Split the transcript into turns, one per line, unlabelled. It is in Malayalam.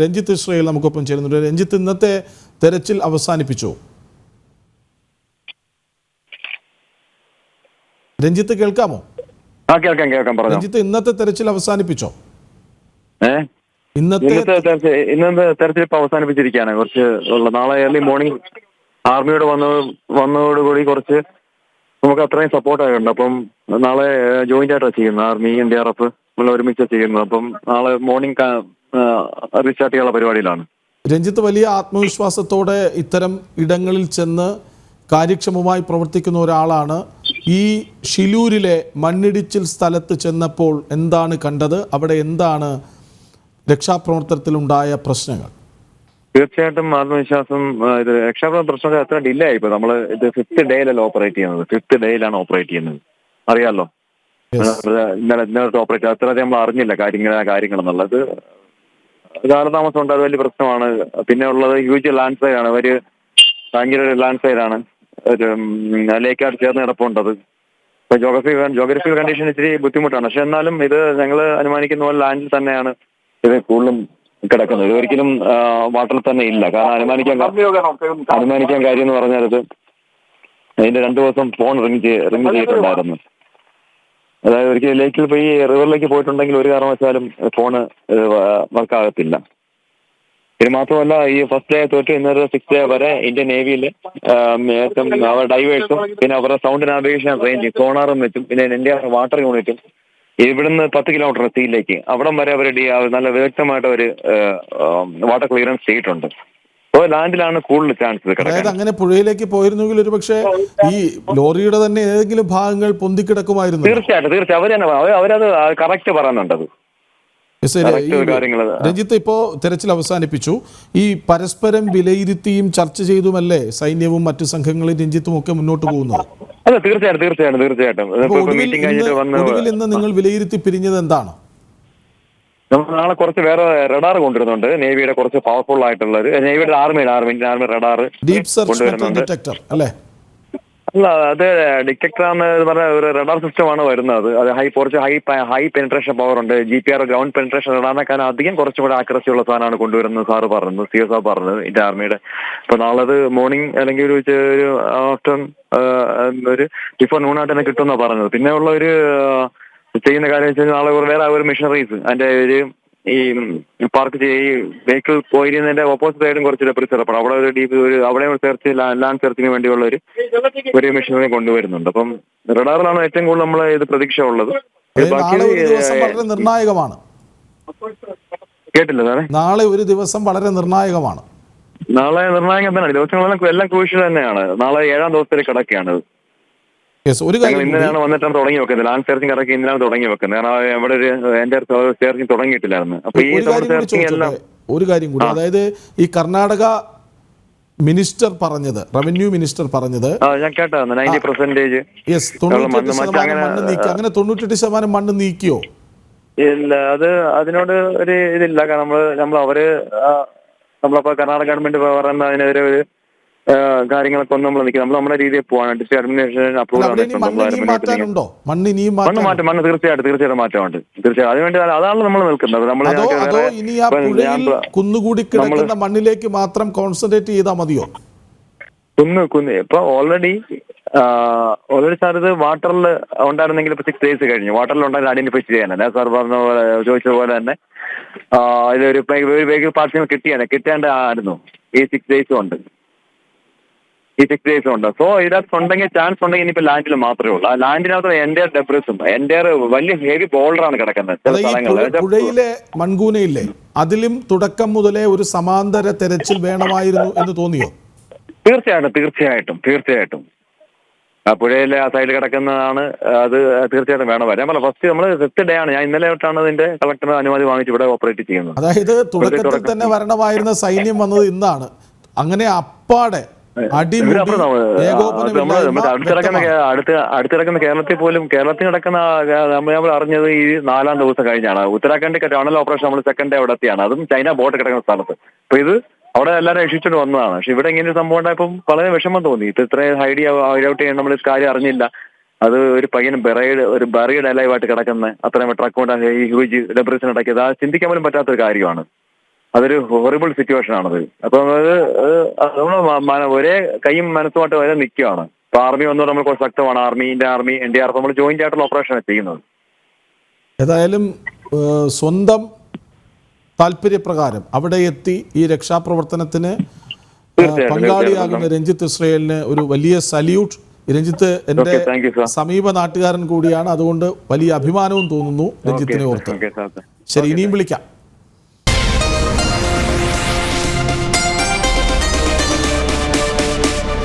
രഞ്ജിത്ത് ഇസ്രയേൽ നമുക്കൊപ്പം ചേരുന്നുണ്ട്. രഞ്ജിത്ത് ഇന്നത്തെ തെരച്ചിൽ അവസാനിപ്പിച്ചു? രഞ്ജിത്ത് കേൾക്കാമോ?
കേൾക്കാം കേൾക്കാം പറഞ്ഞു.
രഞ്ജിത്ത് ഇന്നത്തെ തെരച്ചിൽ അവസാനിപ്പിച്ചോ? ഇന്നത്തെ
ഇന്നത്തെ തെരച്ചിൽ ഇപ്പൊ അവസാനിപ്പിച്ചിരിക്കുകയാണ്. കുറച്ച് നാളെ ഏർലി മോർണിംഗ് ആർമിയോട് വന്ന വന്നതോടുകൂടി കുറച്ച് നമുക്ക് അത്രയും സപ്പോർട്ട് ആയിട്ടുണ്ട്. അപ്പം നാളെ ജോയിന്റ് ആയിട്ടാണ് ചെയ്യുന്നത്. Army N D R F നമ്മൾ ഒരുമിച്ച് ചെയ്യുന്നത്. അപ്പം നാളെ മോർണിംഗ് ചെയ്യാനുള്ള പരിപാടിയിലാണ്.
രഞ്ജിത്ത് വലിയ ആത്മവിശ്വാസത്തോടെ ഇത്തരം ഇടങ്ങളിൽ ചെന്ന് കാര്യക്ഷമമായി പ്രവർത്തിക്കുന്ന ഒരാളാണ്. ഈ ഷിലൂരിലെ മണ്ണിടിച്ചിൽ സ്ഥലത്ത് ചെന്നപ്പോൾ എന്താണ് കണ്ടത്? അവിടെ എന്താണ് രക്ഷാപ്രവർത്തനത്തിലുണ്ടായ പ്രശ്നങ്ങൾ?
തീർച്ചയായിട്ടും ആത്മവിശ്വാസം ഇത് രക്ഷാപ്രവർത്തന പ്രശ്നങ്ങൾ അത്ര ഡിലേ ആയിപ്പോ നമ്മൾ ഇത് ഫിഫ്ത്ത് ഡേയിലല്ല ഓപ്പറേറ്റ് ചെയ്യുന്നത്? ഫിഫ്ത്ത് ഡേയിലാണ് ഓപ്പറേറ്റ് ചെയ്യുന്നത്.
അറിയാമല്ലോ
ഇന്നലെ ഇന്നലെ ഓപ്പറേറ്റ് അത്ര നമ്മൾ അറിഞ്ഞില്ല കാര്യങ്ങൾ കാര്യങ്ങളെന്നുള്ളത്. കാലതാമസം ഉണ്ട് അത് വലിയ പ്രശ്നമാണ്. പിന്നെ ഉള്ളത് ഹ്യൂജ് ലാൻഡ് സൈഡ് ആണ്. ഒരു ഭയങ്കര ഒരു ലാൻഡ് സൈഡ് ആണ്. ഒരു ലേക്കാട് ചേർന്ന് കിടപ്പുണ്ട് ഇപ്പൊ ജോഗ്രഫി ജോഗ്രഫിക്കൽ കണ്ടീഷൻ ഇച്ചിരി ബുദ്ധിമുട്ടാണ്. പക്ഷെ എന്നാലും ഇത് ഞങ്ങൾ അനുമാനിക്കുന്ന പോലെ ലാൻഡിൽ തന്നെയാണ് ഇത് കൂടുതലും കിടക്കുന്നത്. ഇത് ഒരിക്കലും വാട്ടറിൽ തന്നെ ഇല്ല. കാരണം അനുമാനിക്കാൻ അനുമാനിക്കാൻ കാര്യം എന്ന് പറഞ്ഞാൽ ഇത് അതിന്റെ രണ്ടു ദിവസം ഫോൺ റിങ് റിംഗ് റിങ് ചെയ്തിട്ടുണ്ടായിരുന്നു. അതായത് ഒരിക്കലും ലേക്കിൽ പോയി റിവറിലേക്ക് പോയിട്ടുണ്ടെങ്കിൽ ഒരു കാരണവശാലും ഫോണ് വർക്ക് ആകത്തില്ല. ഇത് മാത്രമല്ല ഈ ഫസ്റ്റ് ഡേ തൊട്ട് ഇന്നൊരു സിക്സ് ഡേ വരെ ഇന്ത്യൻ നേവിയിൽ അവർ ഡൈവേഴ്സും പിന്നെ അവരുടെ സൗണ്ട് നാവിഗേഷൻ റേഞ്ച് സോണാറും വെച്ചും പിന്നെ ഇന്ത്യ വാട്ടർ യൂണിറ്റും ഇവിടുന്ന് പത്ത് കിലോമീറ്റർ സീയിലേക്ക് അവിടം വരെ അവർ നല്ല വിദഗ്ധമായിട്ട് ഒരു വാട്ടർ ക്ലിയറൻസ് ചെയ്തിട്ടുണ്ട്. അപ്പോൾ ലാൻഡിലാണ് കൂടുതൽ ചാൻസ്
അതായത് അങ്ങനെ പുഴയിലേക്ക് പോയിരുന്നെങ്കിൽ ഒരു പക്ഷേ ഈ ലോറിയുടെ തന്നെ ഏതെങ്കിലും ഭാഗങ്ങൾ പൊന്തിക്കിടക്കുമായിരുന്നു.
തീർച്ചയായിട്ടും തീർച്ചയായും അവർ തന്നെ അവരത് കറക്റ്റ് പറയുന്നുണ്ടത്
രഞ്ജിത്ത് ഇപ്പോ തെരച്ചിൽ അവസാനിപ്പിച്ചു. ഈ പരസ്പരം വിലയിരുത്തിയും ചർച്ച ചെയ്തുമല്ലേ സൈന്യവും മറ്റു സംഘങ്ങളും രഞ്ജിത്തും ഒക്കെ മുന്നോട്ട് പോകുന്നത്?
അതെ തീർച്ചയായിട്ടും തീർച്ചയായിട്ടും തീർച്ചയായിട്ടും.
ഒടുവിൽ ഇന്ന് നിങ്ങൾ വിലയിരുത്തി പിരിഞ്ഞത് എന്താണ്?
നമ്മൾ നാളെ കുറച്ച് വേറെ റഡാർ കൊണ്ടുവരുന്നുണ്ട്. നേവിയുടെ കുറച്ച് പവർഫുൾ ആയിട്ടുള്ള ഒരു നേവിയുടെ ആർമിയുടെ ആർമി ഇന്ത്യൻ ആർമി റഡാർ കൊണ്ടുവരുന്നുണ്ട്.
അല്ലേ?
അത് ഡിറ്റക്ടർ എന്ന് പറഞ്ഞ ഒരു റഡാർ സിസ്റ്റം ആണ് വരുന്നത്. അത് ഹൈ കുറച്ച് ഹൈ ഹൈ പെനിട്രേഷൻ പവർ ഉണ്ട്. G P R ground penetration റഡാറിനെക്കാൾ അധികം കുറച്ചും കൂടെ ആക്രസി ഉള്ള സാധനമാണ് കൊണ്ടുവരുന്നത് സാറ് പറഞ്ഞത്. സി എസ് ആർ പറഞ്ഞത് ഇന്ത്യൻ ആർമിയുടെ അപ്പൊ നാളെ അത് മോർണിംഗ് അല്ലെങ്കിൽ ഒരു ഒരു ആഫ്റ്റർ ഒരു ബിഫോർ നൂണായിട്ട് തന്നെ കിട്ടുമെന്നാണ് പറഞ്ഞത്. പിന്നെ ഉള്ള ഒരു ചെയ്യുന്ന കാര്യം വെച്ചാൽ നാളെ ഒരു വേറെ ഒരു മിഷനറീസ് അതിന്റെ ഒരു ഈ പാർക്ക് ചെയ്യ ഈ വെഹിക്കിൾ പോയിരുന്നതിന്റെ ഓപ്പോസിറ്റ് സൈഡും കുറച്ച് ഡെപ്രിസ് അപ്പോൾ അവിടെ ഒരു ഡീപ്പ് ഒരു അവിടെ സെർച്ച് ലാൻഡ് സെർച്ചിന് വേണ്ടിയുള്ള ഒരു ഒരു മെഷീനറി കൊണ്ടുവരുന്നുണ്ട്. അപ്പം റഡാറിലാണ് ഏറ്റവും കൂടുതൽ നമ്മൾ ഇത് പ്രതീക്ഷ ഉള്ളത്.
നിർണായകമാണ്.
കേട്ടില്ല സാറേ?
നാളെ ഒരു ദിവസം വളരെ നിർണായകമാണ്.
നാളെ നിർണായകം തന്നെയാണ്. ദിവസങ്ങളെല്ലാം എല്ലാം ക്രൂഷ്യൽ തന്നെയാണ്. നാളെ ഏഴാം ദിവസത്തിൽ കിടക്കുകയാണ്.
യെസ് ഒരു കാര്യം കൂടി.
ഇന്നലെയാണ് വന്നിട്ടാണ് തുടങ്ങി വെക്കുന്നത്. ലാൻഡ് സെർച്ചിങ് കറക്കി ഇന്നലാണ് തുടങ്ങി വെക്കുന്നത്. കാരണം അവിടെ ഒരു എന്റെ സെർച്ചിങ് തുടങ്ങിയിട്ടില്ലായിരുന്നു. അപ്പൊ ഈ
ഒരു കാര്യം കൂടി അതായത് ഈ കർണാടക മിനിസ്റ്റർ പറഞ്ഞത് റവന്യൂ മിനിസ്റ്റർ പറഞ്ഞത് യെസ് തൊണ്ണൂറ്റെട്ട് ശതമാനം
അങ്ങനെ,
മണ്ണ് നീക്കി. അങ്ങനെ തൊണ്ണൂറ്റെട്ട് ശതമാനം മണ്ണ് നീക്കിയോ?
ഇല്ല അത് അതിനോട് ഒരു ഇതില്ല. കാരണം നമ്മൾ നമ്മൾ അവർ നമ്മളപ്പോ കർണാടക ഗവൺമെന്റ് പറയുന്ന അതിനെതിരെ ഒരു കാര്യങ്ങളൊക്കെ ഒന്നും നമ്മൾ നിൽക്കും നമ്മൾ നമ്മുടെ രീതിയിൽ പോവാണ്. അഡ്മിനിസ്ട്രേഷൻ അപ്രൂവ്
മണ്ണ് ഇനിയും
മാറ്റം മണ്ണ് തീർച്ചയായിട്ടും തീർച്ചയായിട്ടും മാറ്റമുണ്ട്. തീർച്ചയായും അതിനുവേണ്ടി അതാണ് നമ്മൾ നിൽക്കുന്നത്. നമ്മൾ
ഇനി കുന്നുകൂടി കിടക്കുന്ന മണ്ണിലേക്ക് മാത്രം കോൺസെൻട്രേറ്റ് ചെയ്താൽ മതിയോ?
കുന്ന് കുന്ന്. ഇപ്പൊ ഓൾറെഡി ഓൾറെഡി സാർ ഇത് വാട്ടറിൽ ഉണ്ടായിരുന്നെങ്കിൽ ഇപ്പൊ സിക്സ് ഡേയ്സ് കഴിഞ്ഞു. വാട്ടറിൽ ഉണ്ടായിരുന്ന ഐഡന്റിഫൈ ചെയ്യാനല്ല? സാർ പറഞ്ഞ പോലെ ചോദിച്ച പോലെ തന്നെ ഇതൊരു വെഹിക്കിൾ പാർട്ടി കിട്ടിയാണ് കിട്ടേണ്ട ആയിരുന്നു. ഈ സിക്സ് ഡേയ്സ് ഉണ്ട് ഈ സിക്സ് ഡേയ്സും ഉണ്ട്. സോ ഇതിനകത്ത് ഉണ്ടെങ്കിൽ ചാൻസ് ഉണ്ടെങ്കിൽ ഇനിയിപ്പോ ലാൻഡിൽ മാത്രമേ ഉള്ളൂ. ആ ലാൻഡിനകത്ത് എന്റെ ഉണ്ട്. എന്റെ വലിയ ഹെവി ബോൾഡറാണ് കിടക്കുന്നത് ചില
അത് ഈ
സ്ഥലങ്ങളിൽ
പുഴയിലെ മൺകൂനയില്ലേ അതിലും തുടക്കം മുതലേ ഒരു സമാന്തര തെരച്ചിൽ വേണമായിരുന്നു എന്ന് തോന്നിയോ?
തീർച്ചയായിട്ടും തീർച്ചയായിട്ടും തീർച്ചയായിട്ടും. ആ പുഴയിലെ ആ സൈഡിൽ കിടക്കുന്നതാണ് അത് തീർച്ചയായിട്ടും വേണം വരാൻ പറ്റില്ല ഫസ്റ്റ് നമ്മൾ ഫസ്റ്റ് ഡേ ആണ്. ഞാൻ ഇന്നലെ തൊട്ടാണ് ഇതിന്റെ കളക്ടർ അനുമതി വാങ്ങിച്ച് ഇവിടെ ഓപ്പറേറ്റ് ചെയ്യുന്നത്.
അതായത് തുടക്കത്തിൽ തന്നെ വരണമായിരുന്ന സൈന്യം വന്നത് ഇന്നാണ്. അങ്ങനെ അപ്പാടെ അടിമുടി
ഇവരപ്പുറം നമ്മൾ അത് നമ്മൾ
ഏകോപനമില്ലായ്മ
മറ്റേ അടുത്തിടക്കുന്ന
വ്യക്തമാണ്.
കേ- അടുത്ത് അടുത്തിടക്കുന്ന കേരളത്തിൽ പോലും കേരളത്തിൽ നടക്കുന്ന നമ്മൾ അറിഞ്ഞത് ഈ നാലാം ദിവസം കഴിഞ്ഞാണ്. ഉത്തരാഖണ്ഡ് ടണൽ ഓപ്പറേഷൻ നമ്മൾ സെക്കൻഡ് ഡേ അവിടെ എത്തിയാണ്. അതും ചൈന ബോട്ട് കിടക്കുന്ന സ്ഥലത്ത്. അപ്പൊ ഇത് അവിടെ എല്ലാവരും രക്ഷിച്ചിട്ട് വന്നതാണ്. പക്ഷെ ഇവിടെ ഇങ്ങനെ ഒരു സംഭവം ഉണ്ടായപ്പോൾ വളരെ വിഷമം തോന്നി. ഇപ്പൊ ഇത്രയും ഹൈഡി ഔട്ട് ചെയ്യാൻ നമ്മൾ കാര്യം അറിഞ്ഞില്ല. അത് ഒരു പയ്യൻ ബെറൈഡ് ഒരു ബറിയുടെ അലൈവായിട്ട് കിടക്കുന്ന. അത്രയും ട്രക്ക് കൊണ്ട് ഈ ഹ്യൂജ് ഡെബ്രിസിന് ഇടയ്ക്കത് ആ ചിന്തിക്കാൻ പോലും പറ്റാത്തൊരു കാര്യമാണ്. അതൊരു ഹോറിബിൾ സിറ്റുവേഷൻ ആണത്. അപ്പം അത് നമ്മൾ ഒരേ കൈയും മനസ്സുമായിട്ട് വരെ നിൽക്കുകയാണ് ഇപ്പൊ ആർമി വന്നോട് നമ്മൾ കുറച്ച് ശക്തമാണ്. Army Indian army N D R നമ്മൾ ജോയിന്റ് ആയിട്ടുള്ള ഓപ്പറേഷനാണ് ചെയ്യുന്നത്.
ഏതായാലും സ്വന്തം താല്പര്യപ്രകാരം അവിടെ എത്തി ഈ രക്ഷാപ്രവർത്തനത്തിന് പങ്കാളിയാകുന്ന രഞ്ജിത്ത് ഇസ്രയേലിന് ഒരു വലിയ സല്യൂട്ട് രഞ്ജിത്ത്
sir.
സമീപ നാട്ടുകാരൻ കൂടിയാണ്. അതുകൊണ്ട് വലിയ അഭിമാനവും തോന്നുന്നു രഞ്ജിത്തിനെ ഓർത്ത്. ശരി ഇനിയും വിളിക്കാം.